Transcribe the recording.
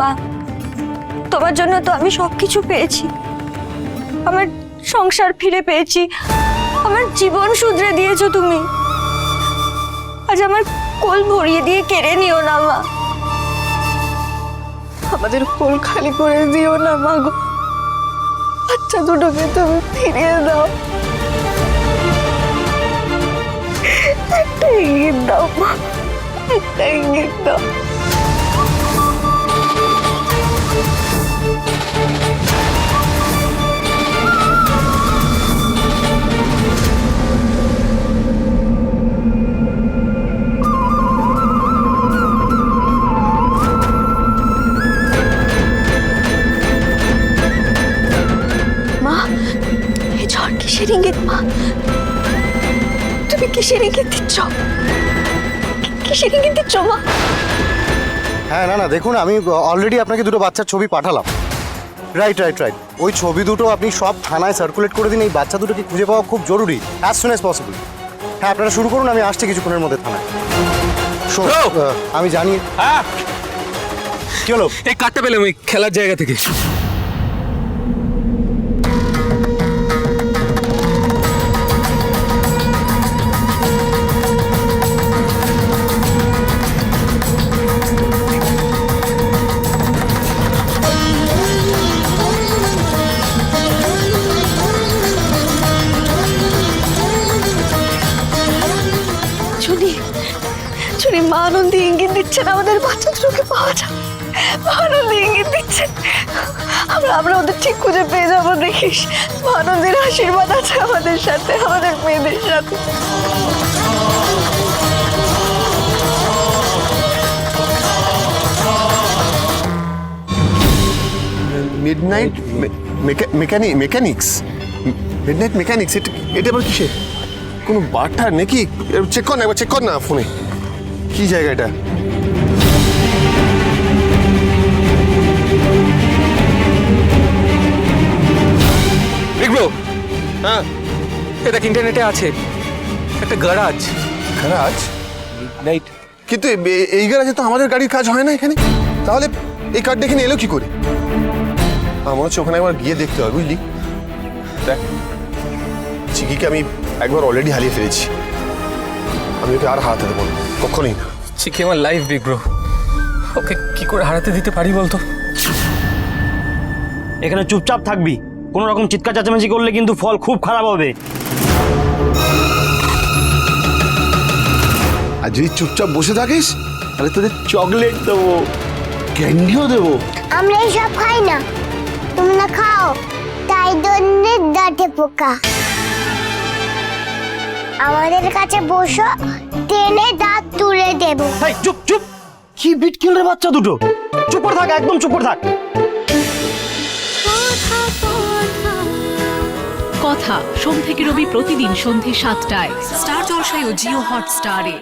মা, তোমার জন্য তো আমি সব কিছু পেয়েছি। আমার সংসার ফিরে পেয়েছি। আমার জীবন শুধরে দিয়েছ তুমি। আজ আমার কোল ভরিয়ে দিয়ে কেড়ে নিও না মা। আমাদের কোল খালি করে দিও না মা গো। বাচ্চা দুটোকে তুমি ফিরিয়ে দাও। একটা ইঙ্গিত দাও মা, একটা ইঙ্গিত দাও। কিসের ইঙ্গিত মা? তুমি কিসের ইঙ্গিত দিচ্ছ? কিসের ইঙ্গিত দিচ্ছ মা? হ্যাঁ না না দেখুন আমি অলরেডি আপনাকে দুটো বাচ্চার ছবি পাঠালাম। রাইট রাইট রাইট ওই ছবি দুটো আপনি সব থানায় সার্কুলেট করে দিন এই বাচ্চা দুটোকে খুঁজে পাওয়া খুব জরুরি অ্যাজ সুন অ্যাজ পসিবল হ্যাঁ আপনারা শুরু করুন আমি আসছি কিছুক্ষণের মধ্যে থানায়। আমি জানি হ্যাঁ? কি হলো? এই কার্ডটা পেলাম ওই খেলার জায়গা থেকে। চুনি মা আনন্দী ইঙ্গিত দিচ্ছেন, আমাদের বাচ্চা দুটোকে পাওয়া যাবে মা আনন্দী ইঙ্গিত দিচ্ছেন। আমরা আমরা ওদের ঠিক খুঁজে পেয়ে যাব, দেখিস। মা আনন্দের আশীর্বাদ আছে আমাদের সাথে, আমাদের মেয়েদের সাথে। Midnight mechanic mechanics midnight mechanics এটা এটা আবার কিসের? কোনো বারটা নাকি? চেক কর না একবার চেক কর না ফোনে কি জায়গা এটা? হ্যাঁ এটা ইন্টারনেটে আছে। একটা গ্যারাজ গ্যারাজ নাইট কিন্তু এই গ্যারাজে তো আমাদের গাড়ির কাজ হয় না এখানে। তাহলে এই কার্ডটা এখানে এলো কি করে? আমার হচ্ছে ওখানে একবার গিয়ে দেখতে হবে বুঝলি? দেখ চিকিকে আমি একবার অলরেডি হারিয়ে ফেলেছি। আমি ওকে আর হারাতে দেবো না। কখনোই না। চিকি আমার লাইফ বিগ্রো ওকে কি করে হারাতে দিতে পারি বলতো? এখানে চুপচাপ থাকবি। কোনো রকম চিৎকার চেঁচামেচি করলে কিন্তু ফল খুব খারাপ হবে। আর যদি চুপচাপ বসে থাকিস তাহলে তোদের চকলেট দেবো ক্যান্ডিও দেবো। আমরা এইসব খাই না। তোমরা খাও। তাই জন্য দাঁতে পোকা। আমাদের কাছে বসো টেনে দাঁত তুলে দেব। এই চুপ চুপ। কি বিটকিল রে বাচ্চা দুটো? চুপ করে থাক একদম চুপ করে থাক কথা সোম থেকে রবি প্রতিদিন সন্ধে সাতটায়। স্টার জলসায় ও জিও হটস্টারে।